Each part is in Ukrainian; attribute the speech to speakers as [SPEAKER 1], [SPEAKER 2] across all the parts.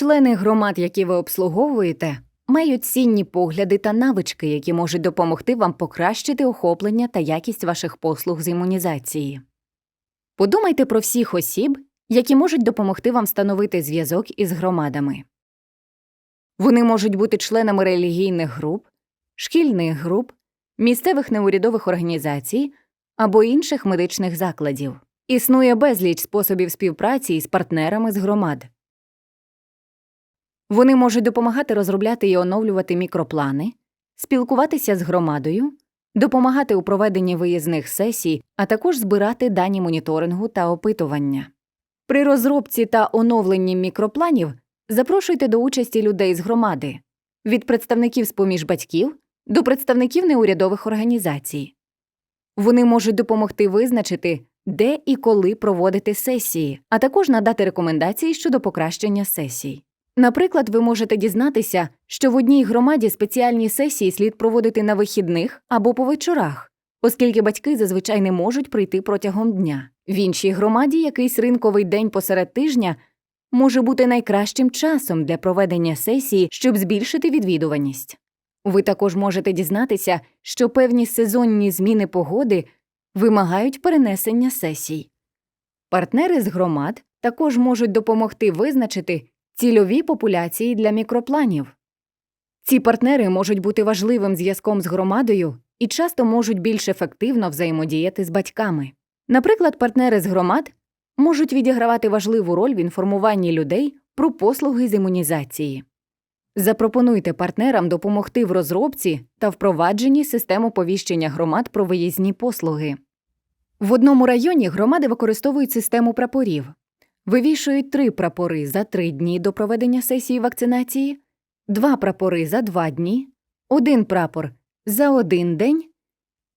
[SPEAKER 1] Члени громад, які ви обслуговуєте, мають цінні погляди та навички, які можуть допомогти вам покращити охоплення та якість ваших послуг з імунізації. Подумайте про всіх осіб, які можуть допомогти вам встановити зв'язок із громадами. Вони можуть бути членами релігійних груп, шкільних груп, місцевих неурядових організацій або інших медичних закладів. Існує безліч способів співпраці із партнерами з громад. Вони можуть допомагати розробляти і оновлювати мікроплани, спілкуватися з громадою, допомагати у проведенні виїзних сесій, а також збирати дані моніторингу та опитування. При розробці та оновленні мікропланів запрошуйте до участі людей з громади від представників з поміж батьків до представників неурядових організацій. Вони можуть допомогти визначити, де і коли проводити сесії, а також надати рекомендації щодо покращення сесій. Наприклад, ви можете дізнатися, що в одній громаді спеціальні сесії слід проводити на вихідних або по вечорах, оскільки батьки зазвичай не можуть прийти протягом дня. В іншій громаді якийсь ринковий день посеред тижня може бути найкращим часом для проведення сесії, щоб збільшити відвідуваність. Ви також можете дізнатися, що певні сезонні зміни погоди вимагають перенесення сесій. Партнери з громад також можуть допомогти визначити цільові популяції для мікропланів. Ці партнери можуть бути важливим зв'язком з громадою і часто можуть більш ефективно взаємодіяти з батьками. Наприклад, партнери з громад можуть відігравати важливу роль в інформуванні людей про послуги з імунізації. Запропонуйте партнерам допомогти в розробці та впровадженні систем оповіщення громад про виїзні послуги. В одному районі громади використовують систему прапорів. Вивішують три прапори за три дні до проведення сесії вакцинації, два прапори за два дні, один прапор за один день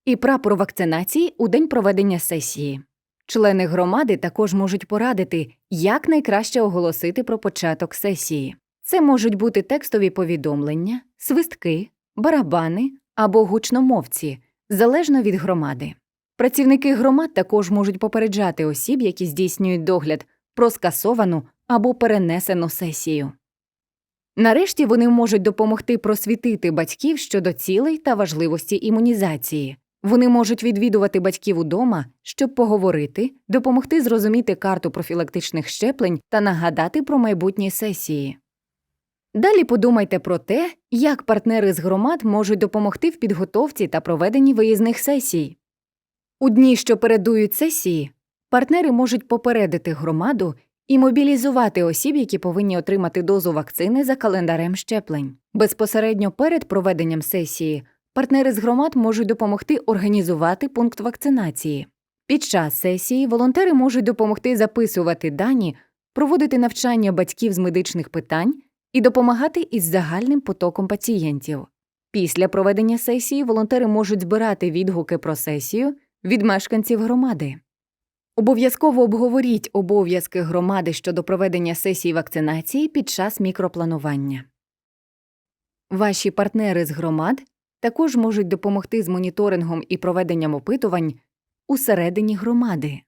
[SPEAKER 1] і прапор вакцинації у день проведення сесії. Члени громади також можуть порадити, як найкраще оголосити про початок сесії. Це можуть бути текстові повідомлення, свистки, барабани або гучномовці, залежно від громади. Працівники громад також можуть попереджати осіб, які здійснюють догляд про скасовану або перенесену сесію. Нарешті вони можуть допомогти просвітити батьків щодо цілей та важливості імунізації. Вони можуть відвідувати батьків удома, щоб поговорити, допомогти зрозуміти карту профілактичних щеплень та нагадати про майбутні сесії. Далі подумайте про те, як партнери з громад можуть допомогти в підготовці та проведенні виїзних сесій. У дні, що передують сесії, партнери можуть попередити громаду і мобілізувати осіб, які повинні отримати дозу вакцини за календарем щеплень. Безпосередньо перед проведенням сесії партнери з громад можуть допомогти організувати пункт вакцинації. Під час сесії волонтери можуть допомогти записувати дані, проводити навчання батьків з медичних питань і допомагати із загальним потоком пацієнтів. Після проведення сесії волонтери можуть збирати відгуки про сесію від мешканців громади. Обов'язково обговоріть обов'язки громади щодо проведення сесії вакцинації під час мікропланування. Ваші партнери з громад також можуть допомогти з моніторингом і проведенням опитувань усередині громади.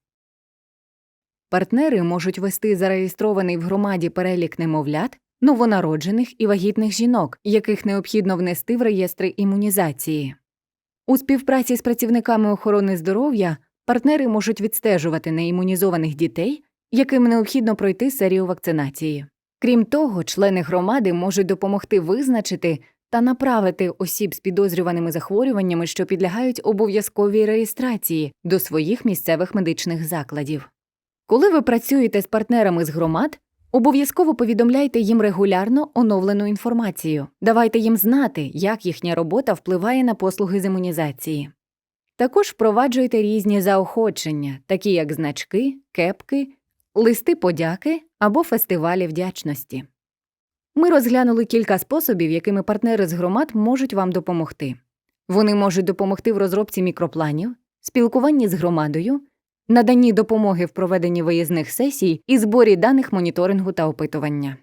[SPEAKER 1] Партнери можуть вести зареєстрований в громаді перелік немовлят, новонароджених і вагітних жінок, яких необхідно внести в реєстри імунізації. У співпраці з працівниками охорони здоров'я партнери можуть відстежувати неімунізованих дітей, яким необхідно пройти серію вакцинації. Крім того, члени громади можуть допомогти визначити та направити осіб з підозрюваними захворюваннями, що підлягають обов'язковій реєстрації до своїх місцевих медичних закладів. Коли ви працюєте з партнерами з громад, обов'язково повідомляйте їм регулярно оновлену інформацію, давайте їм знати, як їхня робота впливає на послуги з імунізації. Також впроваджуйте різні заохочення, такі як значки, кепки, листи подяки або фестивалі вдячності. Ми розглянули кілька способів, якими партнери з громад можуть вам допомогти. Вони можуть допомогти в розробці мікропланів, спілкуванні з громадою, наданні допомоги в проведенні виїзних сесій і зборі даних моніторингу та опитування.